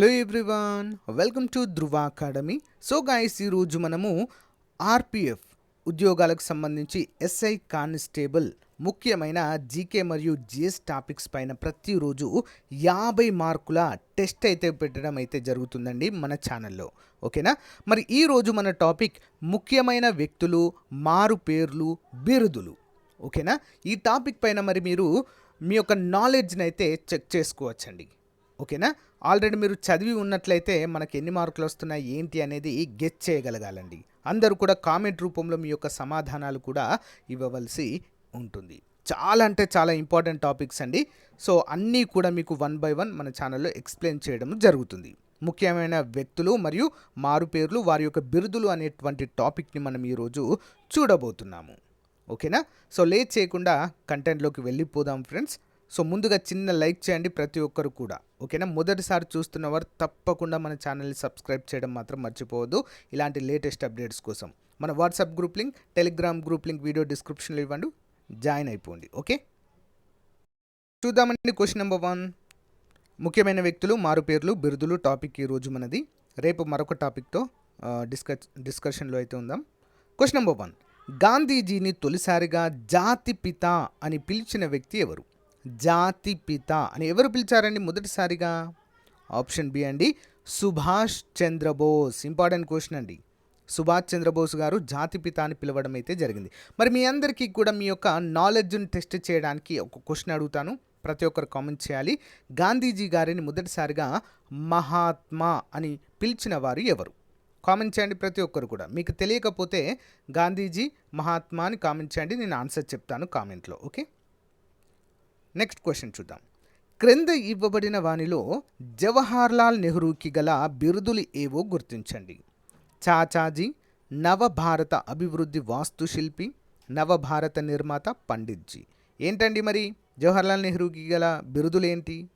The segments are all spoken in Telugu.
Hello everyone welcome to Dhruva academy so guys ఈరోజు మనము ఆర్పిఎఫ్ ఉద్యోగాలకు సంబంధించి ఎస్ఐ కానిస్టేబుల్ ముఖ్యమైన జీకే మరియు జిఎస్ టాపిక్స్ పైన ప్రతిరోజు యాభై మార్కుల టెస్ట్ అయితే పెట్టడం అయితే జరుగుతుందండి మన ఛానల్లో ఓకేనా? మరి ఈరోజు మన టాపిక్ ముఖ్యమైన వ్యక్తులు మారు పేర్లు బిరుదులు. ఓకేనా? ఈ టాపిక్ పైన మరి మీరు మీ యొక్క నాలెడ్జ్ని అయితే చెక్ చేసుకోవచ్చండి. ఓకేనా? ఆల్రెడీ మీరు చదివి ఉన్నట్లయితే మనకు ఎన్ని మార్కులు వస్తున్నాయి ఏంటి అనేది గెట్ చేయగలగాలండి. అందరూ కూడా కామెంట్ రూపంలో మీ యొక్క సమాధానాలు కూడా ఇవ్వవలసి ఉంటుంది. చాలా అంటే చాలా ఇంపార్టెంట్ టాపిక్స్ అండి. సో అన్నీ కూడా మీకు వన్ బై వన్ మన ఛానల్లో ఎక్స్ప్లెయిన్ చేయడం జరుగుతుంది. ముఖ్యమైన వ్యక్తులు మరియు మారుపేర్లు వారి యొక్క బిరుదులు అనేటువంటి టాపిక్ని మనం ఈరోజు చూడబోతున్నాము. ఓకేనా? సో లేట్ చేయకుండా కంటెంట్లోకి వెళ్ళిపోదాం ఫ్రెండ్స్. సో ముందుగా చిన్న లైక్ చేయండి ప్రతి ఒక్కరు కూడా. ఓకేనా? మొదటిసారి చూస్తున్న వారు తప్పకుండా మన ఛానల్ని సబ్స్క్రైబ్ చేయడం మాత్రం మర్చిపోవద్దు. ఇలాంటి లేటెస్ట్ అప్డేట్స్ కోసం మన WhatsApp group link Telegram group link video డిస్క్రిప్షన్లో ఇవ్వండి. జాయిన్ అయిపోండి. ఓకే? చూద్దామండి క్వశ్చన్ నెంబర్ వన్. ముఖ్యమైన వ్యక్తులు మారు పేర్లు బిరుదులు టాపిక్ ఈరోజు మనది. రేపు మరొక టాపిక్తో డిస్కస్ డిస్కషన్లో అయితే ఉందాం. Question number one. గాంధీజీని తొలిసారిగా జాతి పిత అని పిలిచిన వ్యక్తి ఎవరు? జాతి పిత అని ఎవరు పిలిచారండి మొదటిసారిగా? ఆప్షన్ బి అండి సుభాష్ చంద్రబోస్ ఇంపార్టెంట్ క్వశ్చన్ అండి. సుభాష్ చంద్రబోస్ గారు జాతి పిత అని పిలవడం అయితే జరిగింది. మరి మీ అందరికీ కూడా మీ యొక్క నాలెడ్జ్ని టెస్ట్ చేయడానికి ఒక క్వశ్చన్ అడుగుతాను. ప్రతి ఒక్కరు కామెంట్ చేయాలి. గాంధీజీ గారిని మొదటిసారిగా మహాత్మా అని పిలిచిన వారు ఎవరు? కామెంట్ చేయండి ప్రతి ఒక్కరు కూడా. మీకు తెలియకపోతే గాంధీజీ మహాత్మా అని కామెంట్ చేయండి. నేను ఆన్సర్ చెప్తాను కామెంట్లో ఓకే నెక్స్ట్ క్వశ్చన్ చూద్దాం. క్రింద ఇవ్వబడిన వానిలో జవహర్లాల్ నెహ్రూకి గల బిరుదులు ఏవో గుర్తించండి. చాచాజీ నవభారత అభివృద్ధి వాస్తుశిల్పి నవభారత నిర్మాత పండిత్జీ. ఏంటండి మరి? జవహర్లాల్ నెహ్రూకి గల బిరుదులు ఏంటి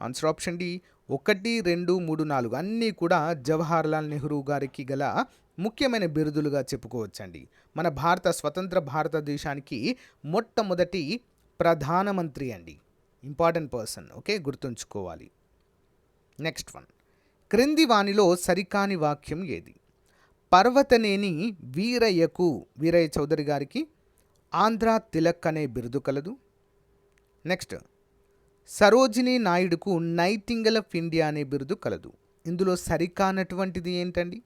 ఆన్సర్ ఆప్షన్ డి ఒకటి రెండు మూడు నాలుగు. అన్నీ కూడా జవహర్లాల్ నెహ్రూ గారికి గల ముఖ్యమైన బిరుదులుగా చెప్పుకోవచ్చండి. మన భారత స్వతంత్ర భారతదేశానికి మొట్టమొదటి ప్రధానమంత్రి అండి. Important person. ఓకే? గుర్తుంచుకోవాలి. Next one. క్రింది వానిలో సరికాని వాక్యం ఏది? పర్వతనేని వీరయ్యకు వీరయ్య చౌదరి గారికి ఆంధ్ర తిలక్ అనే బిరుదు కలదు. నెక్స్ట్. సరోజిని నాయుడుకు నైటింగల్ ఆఫ్ ఇండియా అనే బిరుదు కలదు. ఇందులో సరికానటువంటిది ఏంటండి?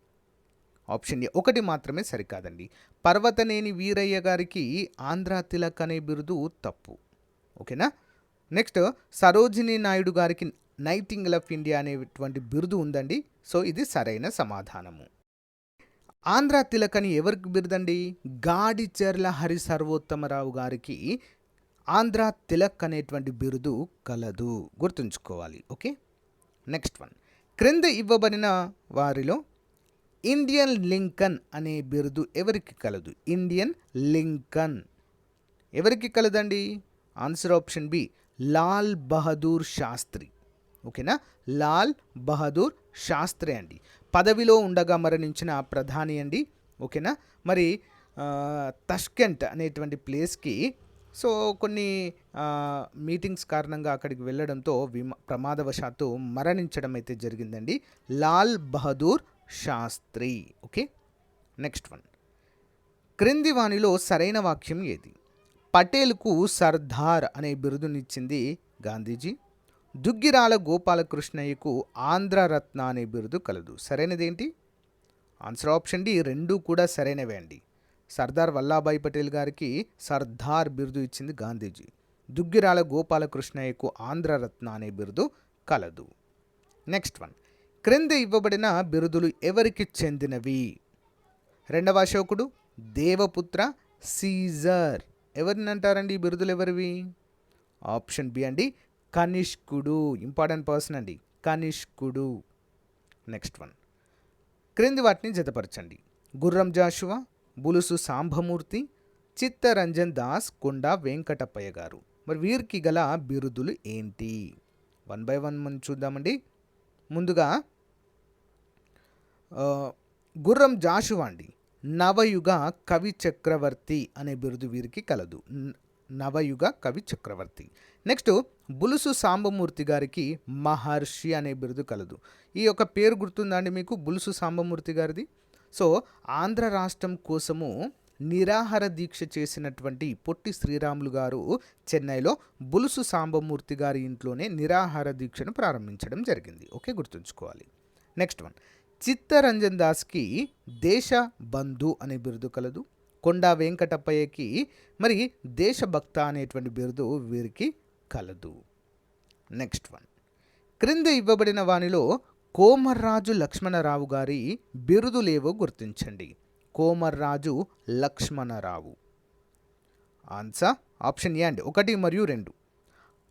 Option A. ఒకటి మాత్రమే సరికాదండి. పర్వతనేని వీరయ్య గారికి ఆంధ్ర తిలక్ అనే బిరుదు తప్పు. ఓకేనా? నెక్స్ట్ సరోజిని నాయుడు గారికి నైటింగల్ ఆఫ్ ఇండియా అనేటువంటి బిరుదు ఉందండి. సో ఇది సరైన సమాధానము. ఆంధ్ర తిలక్ అని ఎవరికి బిరుదండి? గాడిచెర్ల హరి సర్వోత్తమరావు గారికి ఆంధ్ర తిలక్ అనేటువంటి బిరుదు కలదు. గుర్తుంచుకోవాలి. ఓకే? Next one. క్రింద ఇవ్వబడిన వారిలో ఇండియన్ లింకన్ అనే బిరుదు ఎవరికి కలదు? Indian Lincoln. ఎవరికి కలదండి? Answer option B Lal Bahadur Shastri. ఓకేనా? లాల్ బహదూర్ శాస్త్రి అండి. పదవిలో ఉండగా మరణించిన ప్రధాని అండి. ఓకేనా? మరి తష్కెంట్ అనేటువంటి ప్లేస్కి సో కొన్ని మీటింగ్స్ కారణంగా అక్కడికి వెళ్ళడంతో విమ ప్రమాదవశాత్తు మరణించడం అయితే జరిగిందండి. Lal Bahadur Shastri. Okay? Next one. క్రింది వాణిలో సరైన వాక్యం ఏది? పటేల్కు సర్దార్ అనే బిరుదునిచ్చింది గాంధీజీ. దుగ్గిరాల గోపాలకృష్ణయ్యకు ఆంధ్రరత్న అనే బిరుదు కలదు. సరైనదేంటి? ఆన్సర్ ఆప్షన్ డి రెండూ కూడా సరైనవే అండి. సర్దార్ వల్లాభాయ్ పటేల్ గారికి సర్దార్ బిరుదు ఇచ్చింది గాంధీజీ. దుగ్గిరాల గోపాలకృష్ణయ్యకు ఆంధ్రరత్న అనే బిరుదు కలదు. Next one. క్రింద ఇవ్వబడిన బిరుదులు ఎవరికి చెందినవి? రెండవ అశోకుడు దేవపుత్ర సీజర్. ఎవరిని అంటారండి ఈ బిరుదులు ఎవరివి? ఆప్షన్ బి అండి కనిష్కుడు. ఇంపార్టెంట్ పర్సన్ అండి కనిష్కుడు. Next one. క్రింది వాటిని జతపరచండి. గుర్రం జాషువా బులుసు సాంభమూర్తి చిత్తరంజన్ దాస్ కొండ వెంకటప్పయ్య గారు. మరి వీరికి గల బిరుదులు ఏంటి? వన్ బై వన్ మనం చూద్దామండి. ముందుగా గుర్రం జాషువా అండి నవయుగ కవి చక్రవర్తి అనే బిరుదు వీరికి కలదు. నవయుగ కవి చక్రవర్తి. నెక్స్ట్ బులుసు సాంబమూర్తి గారికి మహర్షి అనే బిరుదు కలదు. ఈ యొక్క పేరు గుర్తుందండి మీకు బులుసు సాంబమూర్తి గారిది? సో ఆంధ్ర రాష్ట్రం కోసము నిరాహార దీక్ష చేసినటువంటి పొట్టి శ్రీరాములు గారు చెన్నైలో బులుసు సాంబమూర్తి గారి ఇంట్లోనే నిరాహార దీక్షను ప్రారంభించడం జరిగింది. ఓకే గుర్తుంచుకోవాలి. Next one. చిత్తరంజన్ దాస్కి దేశ బంధు అనే బిరుదు కలదు. కొండా వెంకటప్పయ్యకి మరి దేశభక్త అనేటువంటి బిరుదు వీరికి కలదు. Next one. క్రింద ఇవ్వబడిన వానిలో కోమర్రాజు లక్ష్మణరావు గారి బిరుదులేవో గుర్తించండి. Komarraju Lakshmanarao. Answer option A అండి. ఒకటి మరియు రెండు.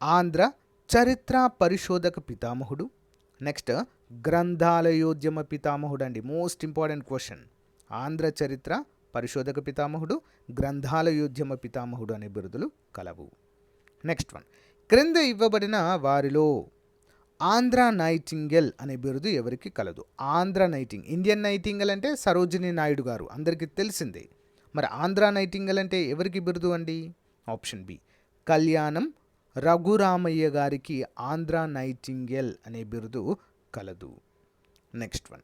ఆంధ్ర చరిత్ర పరిశోధక పితామహుడు. నెక్స్ట్ గ్రంథాలయోద్యమ పితామహుడు అండి. మోస్ట్ ఇంపార్టెంట్ క్వశ్చన్ ఆంధ్ర చరిత్ర పరిశోధక పితామహుడు గ్రంథాలయోద్యమ పితామహుడు అనే బిరుదులు కలవు. నెక్స్ట్ వన్ క్రింద ఇవ్వబడిన వారిలో ఆంధ్ర నైటింగెల్ అనే బిరుదు ఎవరికి కలదు. ఆంధ్ర నైటింగ్ ఇండియన్ నైటింగల్ అంటే సరోజిని నాయుడు గారు. అందరికీ తెలిసిందే. మరి ఆంధ్ర నైటింగల్ అంటే ఎవరికి బిరుదు అండి? Option B. కళ్యాణం రఘురామయ్య గారికి ఆంధ్ర నైటింగెల్ అనే బిరుదు కలదు. Next one.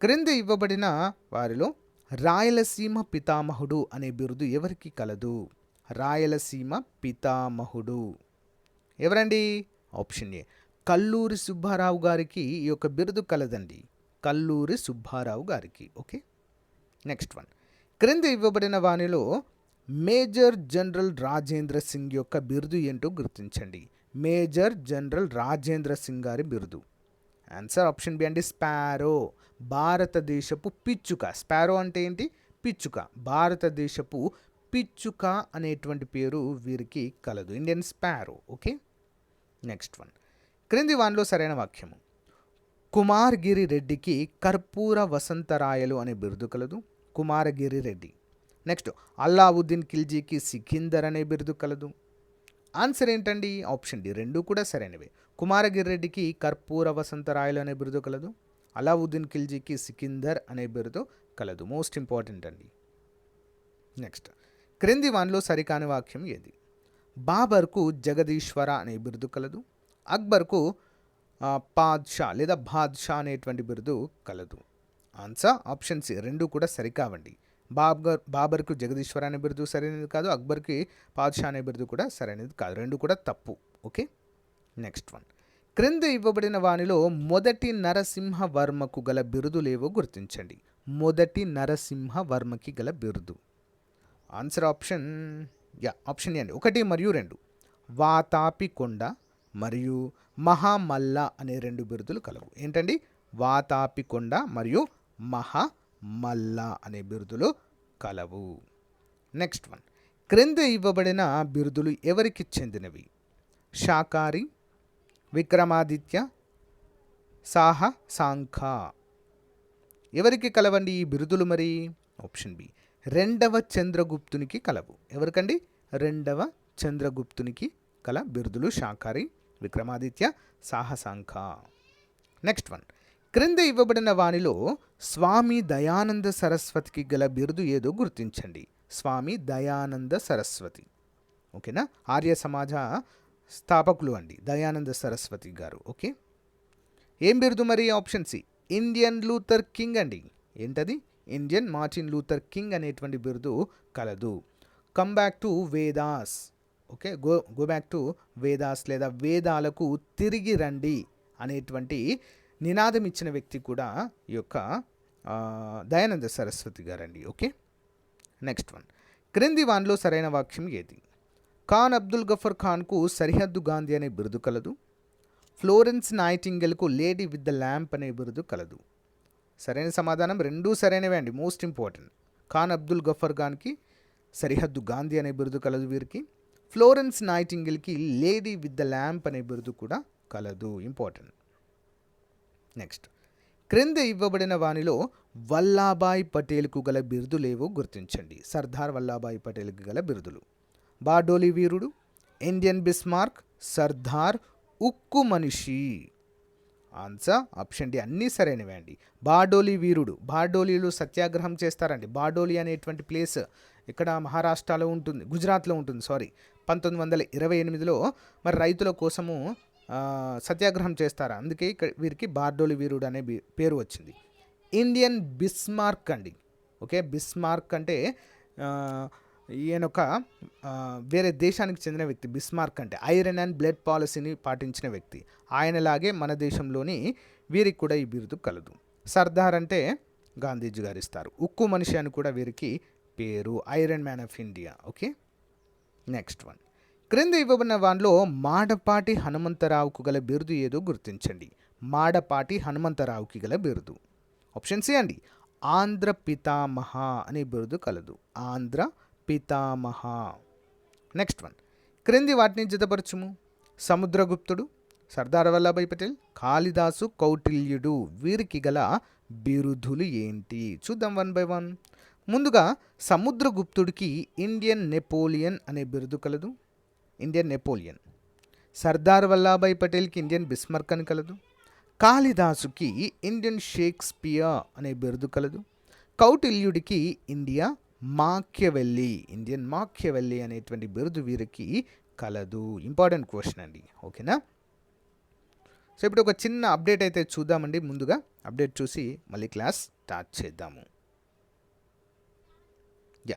క్రింద ఇవ్వబడిన వారిలో రాయలసీమ పితామహుడు అనే బిరుదు ఎవరికి కలదు? రాయలసీమ పితామహుడు. ఎవరండి? Option A. కల్లూరి సుబ్బారావు గారికి ఈ యొక్క బిరుదు కలదండి. కల్లూరి సుబ్బారావు గారికి ఓకే? Next one. క్రింద ఇవ్వబడిన వానిలో మేజర్ జనరల్ రాజేంద్ర సింగ్ యొక్క బిరుదు ఏంటో గుర్తించండి. మేజర్ జనరల్ రాజేంద్ర సింగ్ గారి బిరుదు. ఆన్సర్ ఆప్షన్ బి అండి స్పారో. భారతదేశపు పిచ్చుక. స్పారో అంటే ఏంటి? పిచ్చుక. భారతదేశపు పిచ్చుక అనేటువంటి పేరు వీరికి కలదు. Indian sparrow okay? Next one క్రింది వానిలో సరైన వాక్యము. కుమార్గిరి రెడ్డికి కర్పూర వసంతరాయలు అనే బిరుదు కలదు. కుమారగిరి రెడ్డి. నెక్స్ట్ అల్లావుద్దీన్ ఖిల్జీకి సికిందర్ అనే బిరుదు కలదు. ఆన్సర్ ఏంటండి? ఆప్షన్ డి రెండు కూడా సరైనవే. కుమారగిరి రెడ్డికి కర్పూర వసంతరాయలు అనే బిరుదు కలదు. అలావుద్దీన్ ఖిల్జీకి సికిందర్ అనే బిరుదు కలదు. మోస్ట్ ఇంపార్టెంట్ అండి. నెక్స్ట్ క్రింది వానిలో సరికాని వాక్యం ఏది? బాబర్కు జగదీశ్వర అనే బిరుదు కలదు. అక్బర్కు పాద్షా లేదా బాద్షా అనేటువంటి బిరుదు కలదు. ఆన్సర్ ఆప్షన్ సి రెండు కూడా సరికావండి బాబర్ బాబర్కు జగదీశ్వర అనే బిరుదు సరైనది కాదు అక్బర్కి పాద్షా అనే బిరుదు కూడా సరైనది కాదు. రెండు కూడా తప్పు. ఓకే? Next one. క్రింద ఇవ్వబడిన వానిలో మొదటి నరసింహవర్మకు గల బిరుదులేవో గుర్తించండి. మొదటి నరసింహవర్మకి గల బిరుదు. ఆన్సర్ ఆప్షన్ యా ఆప్షన్ ఏ అండి. ఒకటి మరియు రెండు. వాతాపి కొండ మరియు మహామల్ల అనే రెండు బిరుదులు కలవు. ఏంటండి? వాతాపికొండ మరియు మహామల్ల అనే బిరుదులు కలవు. Next one. క్రింద ఇవ్వబడిన బిరుదులు ఎవరికి చెందినవి? షాకారి విక్రమాదిత్య సాహ సాంఖ. ఎవరికి కలవండి ఈ బిరుదులు మరి? Option B. రెండవ చంద్రగుప్తునికి కలవు. ఎవరికండి? రెండవ చంద్రగుప్తునికి కల బిరుదులు షాకారి విక్రమాదిత్య సాహసాంఖ. నెక్స్ట్ వన్ క్రింద ఇవ్వబడిన వానిలో స్వామి దయానంద సరస్వతికి గల బిరుదు ఏదో గుర్తించండి. స్వామి దయానంద సరస్వతి. ఓకేనా? ఆర్య సమాజ స్థాపకులు అండి. దయానంద సరస్వతి గారు. ఓకే? ఏం బిరుదు మరి? Option C. Indian Luther King అండి. ఏంటది? ఇండియన్ మార్టిన్ లూథర్ కింగ్ అనేటువంటి బిరుదు కలదు. Come back to Vedas okay go go back to Vedas లేదా వేదాలకు తిరిగి రండి అనేటువంటి నినాదం ఇచ్చిన వ్యక్తి కూడా ఈ యొక్క దయానంద సరస్వతి గారండి ఓకే? Next one. క్రింది వాన్లో సరైన వాక్యం ఏది? ఖాన్ అబ్దుల్ గఫర్ ఖాన్కు సరిహద్దు గాంధీ అనే బిరుదు కలదు. ఫ్లోరెన్స్ నైటింగెల్కు లేడీ విత్ ద ల్యాంప్ అనే బిరుదు కలదు. సరైన సమాధానం రెండూ సరైనవే అండి మోస్ట్ ఇంపార్టెంట్. ఖాన్ అబ్దుల్ గఫర్ ఖాన్కి సరిహద్దు గాంధీ అనే బిరుదు కలదు వీరికి. ఫ్లోరెన్స్ నైటింగిల్కి లేడీ విత్ ద ల్యాంప్ అనే బిరుదు కూడా కలదు. ఇంపార్టెంట్. నెక్స్ట్. క్రింద ఇవ్వబడిన వానిలో వల్లాభాయ్ పటేల్కు గల బిరుదులేవో గుర్తించండి. సర్దార్ వల్లాభాయ్ పటేల్కు గల బిరుదులు. బార్డోలి వీరుడు ఇండియన్ బిస్మార్క్ సర్దార్ ఉక్కు మనిషి ఆన్సర్ ఆప్షన్ డి అన్నీ సరైనవే అండి. బార్డోలి వీరుడు. బార్డోలీలో సత్యాగ్రహం చేస్తారండి. బార్డోలి అనేటువంటి ప్లేస్ ఇక్కడ మహారాష్ట్రలో ఉంటుంది గుజరాత్లో ఉంటుంది సారీ. పంతొమ్మిది వందల ఇరవై ఎనిమిదిలో మరి రైతుల కోసము సత్యాగ్రహం చేస్తారు? అందుకే ఇక్కడ వీరికి బార్డోలి వీరుడు అనే పేరు వచ్చింది. ఇండియన్ బిస్మార్క్ అండి. ఓకే బిస్మార్క్ అంటే ఈయన ఒక వేరే దేశానికి చెందిన వ్యక్తి. బిస్మార్క్ అంటే ఐరన్ అండ్ బ్లడ్ పాలసీని పాటించిన వ్యక్తి. ఆయనలాగే మన దేశంలోని వీరికి కూడా ఈ బిరుదు కలదు. సర్దార్ అంటే గాంధీజీ గారు ఇస్తారు ఉక్కు మనిషి అని కూడా వీరికి పేరు. Iron man of India. Okay? Next one క్రింద ఇవ్వబడిన వాన్లో మాడపాటి హనుమంతరావుకు గల బిరుదు ఏదో గుర్తించండి. మాడపాటి హనుమంతరావుకి గల బిరుదు. ఆప్షన్ సి అండి. ఆంధ్ర పితామహ అనే బిరుదు కలదు. ఆంధ్ర పితామహ. నెక్స్ట్ వన్ క్రింది వాటిని జతపరచుము. సముద్రగుప్తుడు సర్దార్ వల్లభాయ్ పటేల్ కాళిదాసు కౌటిల్యుడు వీరికి గల బిరుదులు ఏంటి? చూద్దాం వన్ బై వన్ ముందుగా సముద్రగుప్తుడికి ఇండియన్ నెపోలియన్ అనే బిరుదు కలదు. Indian Napoleon. సర్దార్ వల్లభాయ్ పటేల్కి ఇండియన్ బిస్మర్క్ అని కలదు. కాళిదాసుకి ఇండియన్ షేక్స్పియర్ అనే బిరుదు కలదు. కౌటిల్యుడికి ఇండియా మాక్యవెల్లి ఇండియన్ మాక్యవెల్లి అనేటువంటి బిరుదు వీరికి కలదు. ఇంపార్టెంట్ క్వశ్చన్ అండి. ఓకేనా? సో ఇప్పుడు ఒక చిన్న అప్డేట్ అయితే చూద్దామండి. ముందుగా అప్డేట్ చూసి మళ్ళీ క్లాస్ స్టార్ట్ చేద్దాము యా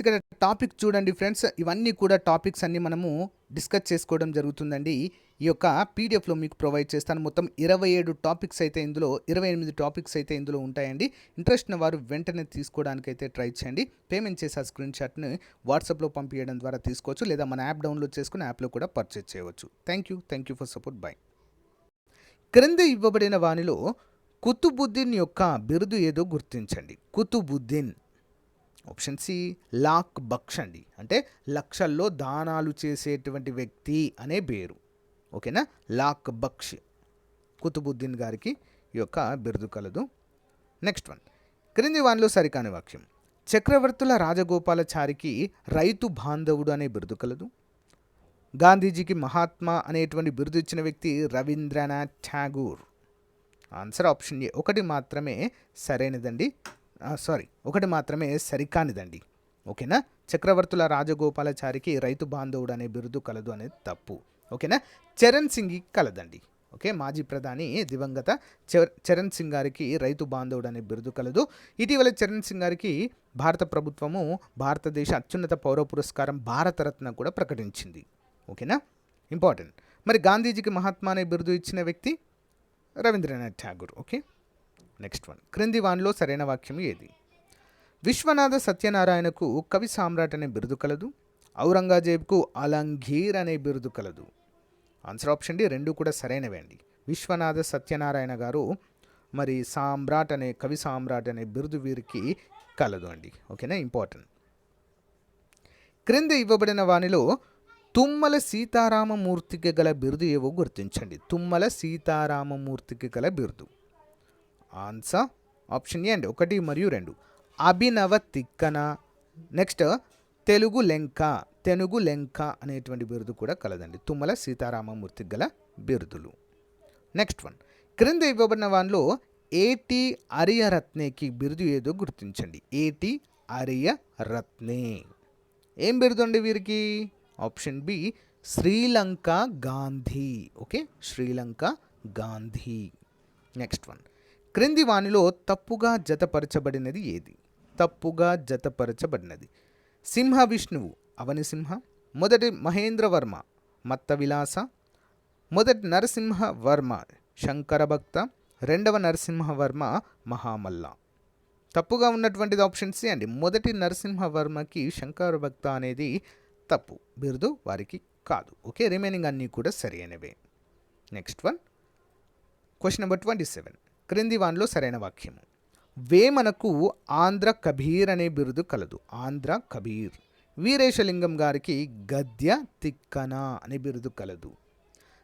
ఇక్కడ టాపిక్ చూడండి ఫ్రెండ్స్. ఇవన్నీ కూడా టాపిక్స్ అన్నీ మనము డిస్కస్ చేసుకోవడం జరుగుతుందండి. ఈ యొక్క పీడిఎఫ్లో మీకు ప్రొవైడ్ చేస్తాను. మొత్తం ఇరవై ఏడు టాపిక్స్ అయితే ఇందులో ఇరవై ఎనిమిది టాపిక్స్ అయితే ఇందులో ఉంటాయండి. ఇంట్రెస్ట్ ఉన్న వారు వెంటనే తీసుకోవడానికైతే ట్రై చేయండి. పేమెంట్ చేసే ఆ స్క్రీన్ షాట్ని వాట్సాప్లో పంపించడం ద్వారా తీసుకోవచ్చు. లేదా మన యాప్ డౌన్లోడ్ చేసుకుని యాప్లో కూడా పర్చేజ్ చేయవచ్చు. Thank you. Thank you for support. Bye. క్రింద ఇవ్వబడిన వానిలో కుతుబుద్దీన్ యొక్క బిరుదు ఏదో గుర్తించండి. కుతుబుద్దీన్. ఆప్షన్ సి లాక్ బక్ష్ అండి అంటే లక్షల్లో దానాలు చేసేటువంటి వ్యక్తి అనే పేరు. ఓకేనా లాక్ బక్ష్ కుతుబుద్దీన్ గారికి ఈ యొక్క బిరుదు కలదు. నెక్స్ట్ వన్ క్రింది వానిలో సరికాని వాక్యం. చక్రవర్తుల రాజగోపాలచారికి రైతు బాంధవుడు అనే బిరుదు కలదు. గాంధీజీకి మహాత్మా అనేటువంటి బిరుదు ఇచ్చిన వ్యక్తి Rabindranath Tagore. Answer option A ఒకటి మాత్రమే సరైనదండి. సారీ ఒకటి మాత్రమే సరికానిదండి. ఓకేనా? చక్రవర్తుల రాజగోపాలాచారికి రైతు బాంధవుడు అనే బిరుదు కలదు అనేది తప్పు. ఓకేనా? చరణ్ సింగ్కి కలదండి. ఓకే? మాజీ ప్రధాని దివంగత చరణ్ సింగ్ గారికి రైతు బాంధవుడు అనే బిరుదు కలదు. ఇటీవల చరణ్ సింగ్ గారికి భారత ప్రభుత్వము భారతదేశ అత్యున్నత పౌర పురస్కారం భారతరత్న కూడా ప్రకటించింది. ఓకేనా? ఇంపార్టెంట్. మరి గాంధీజీకి మహాత్మా అనే బిరుదు ఇచ్చిన వ్యక్తి Rabindranath Tagore. Okay? Next one క్రింది వానిలో సరైన వాక్యం ఏది? విశ్వనాథ సత్యనారాయణకు కవి సామ్రాట్ అనే బిరుదు కలదు ఔరంగజేబ్కు అలంఘీర్ అనే బిరుదు కలదు. ఆన్సర్ ఆప్షన్ డి రెండు కూడా సరైనవే అండి. విశ్వనాథ సత్యనారాయణ గారు మరి సామ్రాట్ అనే కవి సామ్రాట్ అనే బిరుదు వీరికి కలదు అండి. ఓకేనా? ఇంపార్టెంట్ క్రింద ఇవ్వబడిన వానిలో తుమ్మల సీతారామమూర్తికి గల బిరుదు ఏవో గుర్తించండి. తుమ్మల సీతారామమూర్తికి గల బిరుదు. ఆన్సర్ ఆప్షన్ ఏ అండి. ఒకటి మరియు రెండు. అభినవ తిక్కన. నెక్స్ట్ తెలుగు లెంక. తెలుగు లెంక అనేటువంటి బిరుదు కూడా కలదండి. తుమ్మల సీతారామమూర్తి గల బిరుదులు. Next one. క్రింద ఇవ్వబడిన వానిలో ఏటి అరియరత్నేకి బిరుదు ఏదో గుర్తించండి. ఏటి అరియరత్నే. ఏం బిరుదు అండి వీరికి? Option B Sri Lanka Gandhi. Okay? Sri Lanka Gandhi. Next one. క్రింది వానిలో తప్పుగా జతపరచబడినది ఏది? తప్పుగా జతపరచబడినది. సింహ విష్ణువు అవని సింహ మొదటి మహేంద్రవర్మ మత్త విలాస మొదటి నరసింహవర్మ శంకరభక్త రెండవ నరసింహవర్మ మహామల్ల. తప్పుగా ఉన్నటువంటిది ఆప్షన్ సి అండి. మొదటి నరసింహవర్మకి శంకరభక్త అనేది తప్పు బిరుదు వారికి కాదు. ఓకే రిమైనింగ్ అన్నీ కూడా సరి అయినవే. Next one question number twenty seven క్రింది వానిలో సరైన వాక్యము. వేమనకు ఆంధ్ర కబీర్ అనే బిరుదు కలదు. ఆంధ్ర కబీర్. వీరేశలింగం గారికి గద్య తిక్కన అనే బిరుదు కలదు.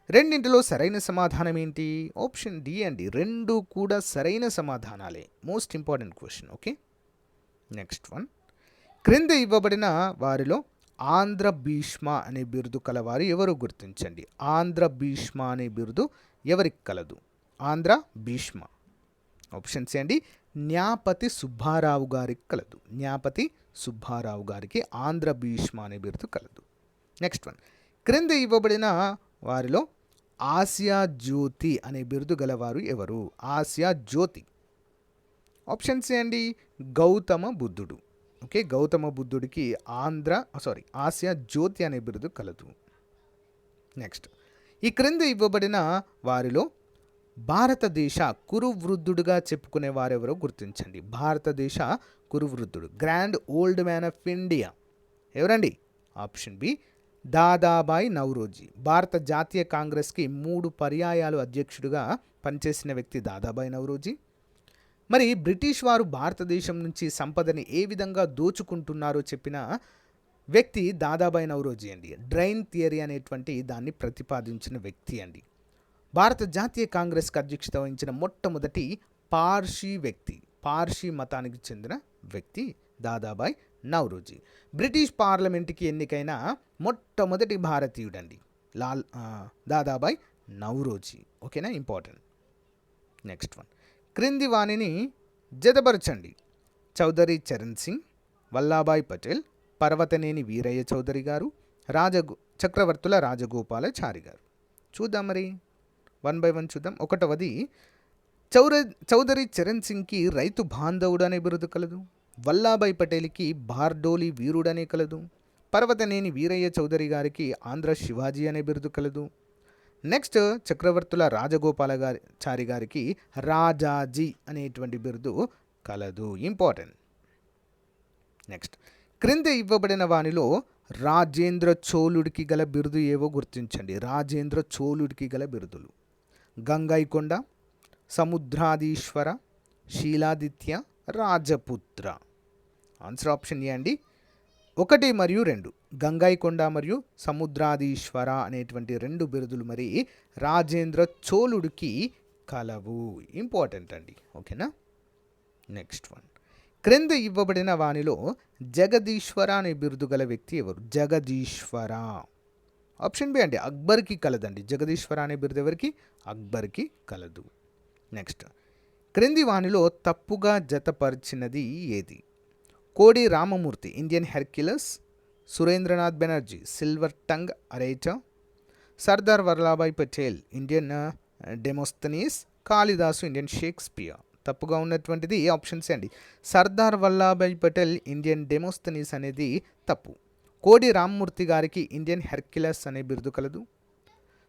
రెండింటిలో సరైన సమాధానం ఏంటి ఆప్షన్ డి అండి రెండు కూడా సరైన సమాధానాలే. Most important question okay? Next one. క్రింద ఇవ్వబడిన వారిలో ఆంధ్ర భీష్మ అనే బిరుదు కలవారు ఎవరు గుర్తించండి? ఆంధ్ర భీష్మ అనే బిరుదు ఎవరికి కలదు? ఆంధ్ర భీష్మ. ఆప్షన్స్ ఏంటి? న్యాపతి సుబ్బారావు గారికి కలదు. న్యాపతి సుబ్బారావు గారికి ఆంధ్ర భీష్మ అనే బిరుదు కలదు. నెక్స్ట్ వన్ క్రింద ఇవ్వబడిన వారిలో ఆసియా జ్యోతి అనే బిరుదు గలవారు ఎవరు? ఆసియా జ్యోతి. ఆప్షన్స్ ఏంటి? గౌతమ బుద్ధుడు. ఓకే గౌతమ బుద్ధుడికి ఆంధ్ర oh, సారీ ఆసియా జ్యోతి అనే బిరుదు కలదు. నెక్స్ట్ ఈ క్రింద ఇవ్వబడిన వారిలో భారతదేశ కురువృద్ధుడుగా చెప్పుకునే వారెవరో గుర్తించండి. భారతదేశ కురువృద్ధుడు grand old man of India. ఎవరండి? ఆప్షన్ బి దాదాబాయ్ నవరోజీ భారత జాతీయ కాంగ్రెస్కి మూడు పర్యాయాలు అధ్యక్షుడిగా పనిచేసిన వ్యక్తి దాదాబాయ్ నవరోజీ మరి బ్రిటిష్ వారు భారతదేశం నుంచి సంపదని ఏ విధంగా దోచుకుంటున్నారో చెప్పిన వ్యక్తి దాదాబాయ్ నవరోజీ అండి. డ్రైన్ థియరీ అనేటువంటి దాన్ని ప్రతిపాదించిన వ్యక్తి అండి. భారత జాతీయ కాంగ్రెస్కి అధ్యక్షత వహించిన మొట్టమొదటి పార్షీ వ్యక్తి పార్షీ మతానికి చెందిన వ్యక్తి దాదాబాయ్ నౌరోజీ. బ్రిటిష్ పార్లమెంట్కి ఎన్నికైన మొట్టమొదటి భారతీయుడండి. లాల్ దాదాబాయ్ నౌరోజీ. ఓకేనా? ఇంపార్టెంట్. Next one. క్రింది వాణిని జతపరచండి. చౌదరి చరణ్ సింగ్ వల్లాభాయ్ పటేల్ పర్వతనేని వీరయ్య చౌదరి గారు రాజగో చక్రవర్తుల రాజగోపాలాచారి గారు. చూద్దాం మరి. వన్ బై వన్ చూద్దాం. ఒకటవది చౌర చౌదరి చరణ్ సింగ్కి రైతు బాంధవుడు అనే బిరుదు కలదు. వల్లాభాయ్ పటేల్కి బార్డోలి వీరుడనే కలదు. పర్వతనేని వీరయ్య చౌదరి గారికి ఆంధ్ర శివాజీ అనే బిరుదు కలదు. నెక్స్ట్ చక్రవర్తుల రాజగోపాల గారి చారి గారికి రాజాజీ అనేటువంటి బిరుదు కలదు. ఇంపార్టెంట్. నెక్స్ట్ క్రింద ఇవ్వబడిన వానిలో రాజేంద్ర చోళుడికి గల బిరుదు ఏవో గుర్తించండి. రాజేంద్ర చోళుడికి గల బిరుదులు. గంగైకొండ సముద్రాధీశ్వర శీలాదిత్య రాజపుత్ర. ఆన్సర్ ఆప్షన్ ఏ అండి. ఒకటి మరియు రెండు. గంగైకొండ మరియు సముద్రాధీశ్వర అనేటువంటి రెండు బిరుదులు మరి రాజేంద్ర చోళుడికి కలవు. ఇంపార్టెంట్ అండి. ఓకేనా నెక్స్ట్ వన్ క్రింద ఇవ్వబడిన వానిలో జగదీశ్వర అనే బిరుదు గల వ్యక్తి ఎవరు? జగదీశ్వర. ఆప్షన్ బి అండి అక్బర్కి కలదండి. జగదీశ్వర అనే బిరుదు ఎవరికి? అక్బర్కి కలదు. నెక్స్ట్ క్రింది వానిలో తప్పుగా జతపరిచినది ఏది? Kodi Ramamurthy Indian Hercules Surendranath Banerjee silver tongue అరేచా Sardar Vallabhbhai Patel Indian Demosthenes Kalidasa Indian Shakespeare తప్పుగా ఉన్నటువంటిది ఆప్షన్స్ అండి? సర్దార్ వల్లభాయ్ పటేల్ ఇండియన్ డెమోస్తనీస్ అనేది తప్పు. కోడి రామ్మూర్తి గారికి ఇండియన్ హెర్క్యులస్ అనే బిరుదు కలదు.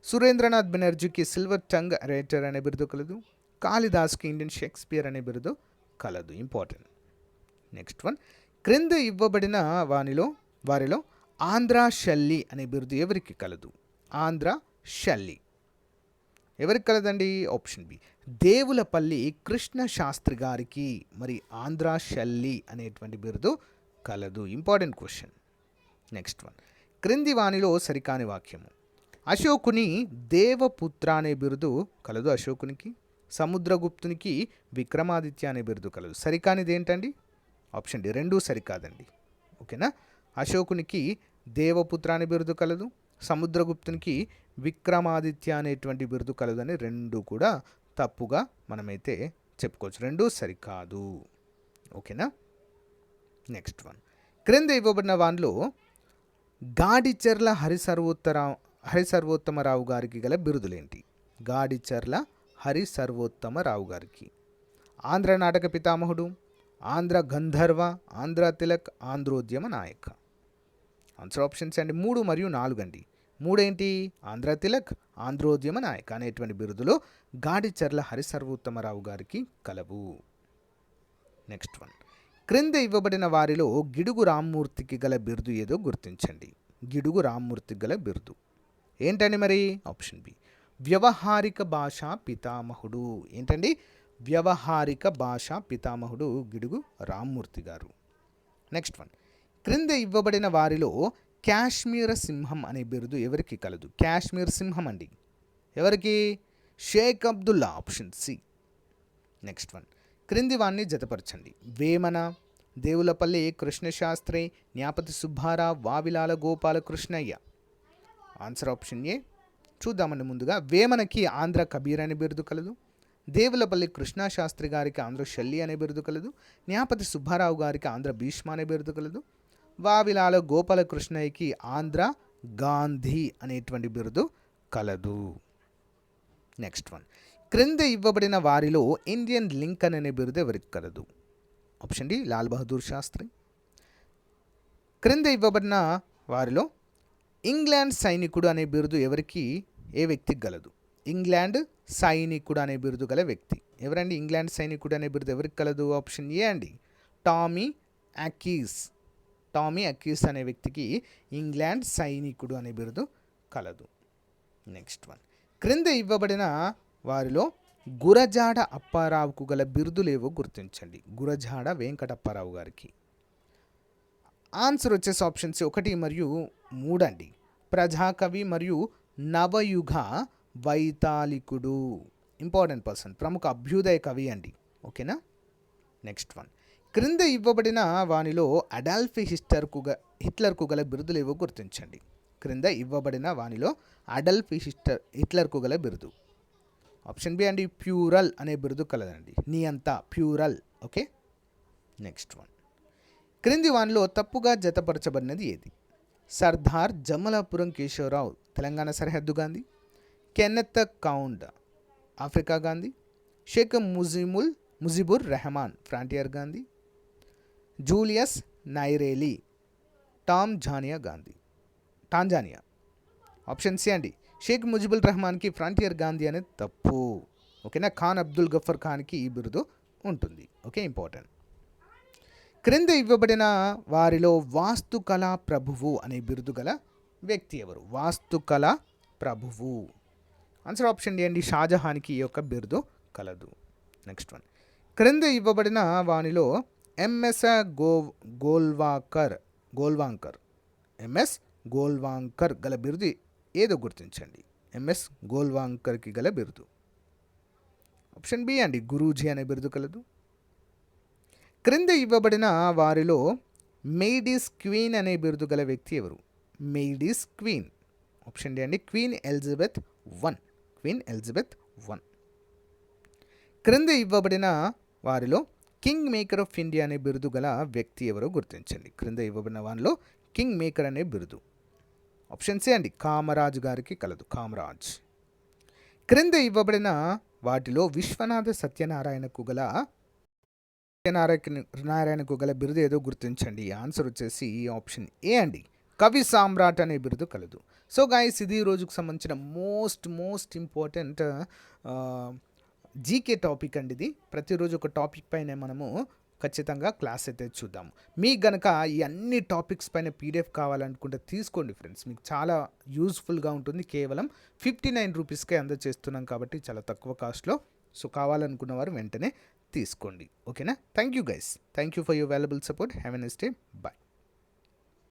సురేంద్రనాథ్ బెనర్జీకి సిల్వర్ టంగ్ రైటర్ అనే బిరుదు కలదు. కాళిదాస్కి ఇండియన్ షేక్స్పియర్ అనే బిరుదు కలదు. ఇంపార్టెంట్. Next one. క్రింద ఇవ్వబడిన వానిలో వారిలో ఆంధ్ర షల్లి అనే బిరుదు ఎవరికి కలదు? ఆంధ్ర షల్లి. ఎవరికి కలదండి? Option B. దేవులపల్లి కృష్ణ శాస్త్రి గారికి. మరి ఆంధ్ర షల్లి అనేటువంటి బిరుదు కలదు. Important question. నెక్స్ట్ వన్ క్రింది వానిలో సరికాని వాక్యము. అశోకుని దేవపుత్ర అనే బిరుదు కలదు అశోకునికి సముద్రగుప్తునికి విక్రమాదిత్య అనే బిరుదు కలదు. సరికానిది ఏంటండి? ఆప్షన్ డి రెండూ సరికాదండి. ఓకేనా? అశోకునికి దేవపుత్ర అనే బిరుదు కలదు సముద్రగుప్తునికి విక్రమాదిత్య అనేటువంటి బిరుదు కలదని రెండు కూడా తప్పుగా మనమైతే చెప్పుకోవచ్చు. రెండు సరికాదు. ఓకేనా? నెక్స్ట్ వన్ క్రింద ఇవ్వబడిన వానిలో గాడిచెర్ల హరిసర్వోత్తర హరిసర్వోత్తమరావు గారికి గల బిరుదులేంటి? గాడిచెర్ల హరి సర్వోత్తమరావు గారికి. ఆంధ్ర నాటక పితామహుడు ఆంధ్ర గంధర్వ ఆంధ్ర తిలక్ ఆంధ్రోద్యమ నాయక. ఆన్సర్ ఆప్షన్స్ అండి. మూడు మరియు నాలుగు అండి. మూడేంటి? ఆంధ్ర తిలక్ ఆంధ్రోద్యమ నాయక అనేటువంటి బిరుదులు గాడిచెర్ల హరిసర్వోత్తమరావు గారికి కలవు. నెక్స్ట్ వన్ క్రింద ఇవ్వబడిన వారిలో గిడుగు రామ్మూర్తికి గల బిరుదు ఏదో గుర్తించండి. గిడుగు రామ్మూర్తికి గల బిరుదు. ఏంటండి మరి? Option B. వ్యవహారిక భాషా పితామహుడు. ఏంటండి? వ్యవహారిక భాషా పితామహుడు గిడుగు రామ్మూర్తి గారు. Next one. క్రింద ఇవ్వబడిన వారిలో కాశ్మీర సింహం అనే బిరుదు ఎవరికి కలదు? కాశ్మీర్ సింహం అండి. ఎవరికి? Sheikh Abdullah option C. Next one. క్రింది వాణ్ణి జతపరచండి. Vemana Devulapalli Krishnasastri Nyapathi Subbarao Vavilala Gopalakrishnaiah. Answer option A చూద్దామండి ముందుగా. వేమనకి ఆంధ్ర కబీర్ అనే బిరుదు కలదు. దేవులపల్లి కృష్ణశాస్త్రి గారికి ఆంధ్ర శల్లి అనే బిరుదు కలదు. న్యాపతి సుబ్బారావు గారికి ఆంధ్ర భీష్మ అనే బిరుదు కలదు. వావిలాల గోపాలకృష్ణయ్యకి ఆంధ్ర గాంధీ అనేటువంటి బిరుదు కలదు. నెక్స్ట్ వన్ క్రింద ఇవ్వబడిన వారిలో ఇండియన్ లింకన్ అనే బిరుదు ఎవరికి కలదు? Option D Lal Bahadur Shastri. క్రింద ఇవ్వబడిన వారిలో ఇంగ్లాండ్ సైనికుడు అనే బిరుదు ఎవరికి? ఏ వ్యక్తికి గలదు? ఇంగ్లాండ్ సైనికుడు అనే బిరుదు గల వ్యక్తి. ఎవరండి ఇంగ్లాండ్ సైనికుడు అనే బిరుదు ఎవరికి కలదు? ఆప్షన్ ఏ అండి. టామీ అకీస్. టామీ అకీస్ అనే వ్యక్తికి ఇంగ్లాండ్ సైనికుడు అనే బిరుదు కలదు. Next one. క్రింద ఇవ్వబడిన వారిలో గురజాడ అప్పారావుకు గల బిరుదులేవో గుర్తించండి. గురజాడ వెంకటప్పారావు గారికి. ఆన్సర్ వచ్చేసి ఆప్షన్స్ ఒకటి మరియు మూడండి. ప్రజాకవి మరియు నవయుగ వైతాళికుడు. ఇంపార్టెంట్ పర్సన్ ప్రముఖ అభ్యుదయ కవి అండి. ఓకేనా నెక్స్ట్ వన్ క్రింద ఇవ్వబడిన వానిలో అడాల్ఫ్ హిస్టర్కు గ హిట్లర్కు గల బిరుదులేవో గుర్తించండి. క్రింద ఇవ్వబడిన వానిలో అడల్ఫ్ హిస్టర్ హిట్లర్కు గల బిరుదు. ఆప్షన్ బి అండి ప్యూరల్ అనే బిరుదు కలదండి. నీ అంతా ప్యూరల్. ఓకే? Next one. క్రింది వన్లో తప్పుగా జతపరచబడినది ఏది? సర్దార్ జమలాపురం కేశవరావు తెలంగాణ సరిహద్దు Gandhi Kenneth Kaunda Africa Gandhi Sheikh ముజిముల్ Mujibur Rahman frontier Gandhi Julius Nyerere Tanzania Gandhi. Tanzania option C అండి. షేక్ ముజిబుల్ రెహమాన్కి ఫ్రాంటియర్ గాంధీ అనేది తప్పు. ఓకేనా? ఖాన్ అబ్దుల్ గఫర్ ఖాన్కి ఈ బిరుదు ఉంటుంది. ఓకే? ఇంపార్టెంట్. క్రింద ఇవ్వబడిన వారిలో వాస్తుకళ ప్రభువు అనే బిరుదు గల వ్యక్తి ఎవరు? వాస్తుకళ ప్రభువు. ఆన్సర్ ఆప్షన్ డి షాజహాన్కి ఈ యొక్క బిరుదు కలదు. Next one. క్రింద ఇవ్వబడిన వానిలో ఎంఎస్ గో గోల్వాకర్ గోల్వాంకర్. ఎంఎస్ గోల్వాంకర్ గల బిరుదు ఏదో గుర్తించండి. ఎంఎస్ గోల్వాంకర్కి గల బిరుదు. ఆప్షన్ బి అండి గురూజీ అనే బిరుదు కలదు. క్రింద ఇవ్వబడిన వారిలో మెయిడీస్ క్వీన్ అనే బిరుదు గల వ్యక్తి ఎవరు? Maidens queen. ఆప్షన్ డి అండి queen Elizabeth one. Queen Elizabeth one. క్రింద ఇవ్వబడిన వారిలో కింగ్ మేకర్ ఆఫ్ ఇండియా అనే బిరుదు గల వ్యక్తి ఎవరో గుర్తించండి. క్రింద ఇవ్వబడిన వారిలో కింగ్ మేకర్ అనే బిరుదు. ఆప్షన్ సి అండి కామరాజు గారికి కలదు. కామరాజ్. క్రింద ఇవ్వబడిన వాటిలో విశ్వనాథ సత్యనారాయణకు గల సత్యనారాయణ నారాయణకు గల బిరుదు ఏదో గుర్తించండి. ఆన్సర్ వచ్చేసి ఈ ఆప్షన్ ఏ అండి. కవి సామ్రాట్ అనే బిరుదు కలదు. సో గాయస్ ఇది రోజుకు సంబంధించిన most most important GK topic అండి ఇది. ప్రతిరోజు ఒక టాపిక్ పైన మనము ఖచ్చితంగా క్లాస్ అయితే చూద్దాం. మీకు గనక ఈ అన్ని టాపిక్స్ పైన పీడిఎఫ్ కావాలనుకుంటే తీసుకోండి ఫ్రెండ్స్. మీకు చాలా యూస్ఫుల్గా ఉంటుంది. కేవలం ఫిఫ్టీ నైన్ రూపీస్కే అందజేస్తున్నాం కాబట్టి చాలా తక్కువ కాస్ట్లో. సో కావాలనుకున్న వారు వెంటనే తీసుకోండి. ఓకేనా? Thank you guys. Thank you for your valuable support. Have a nice day. Bye.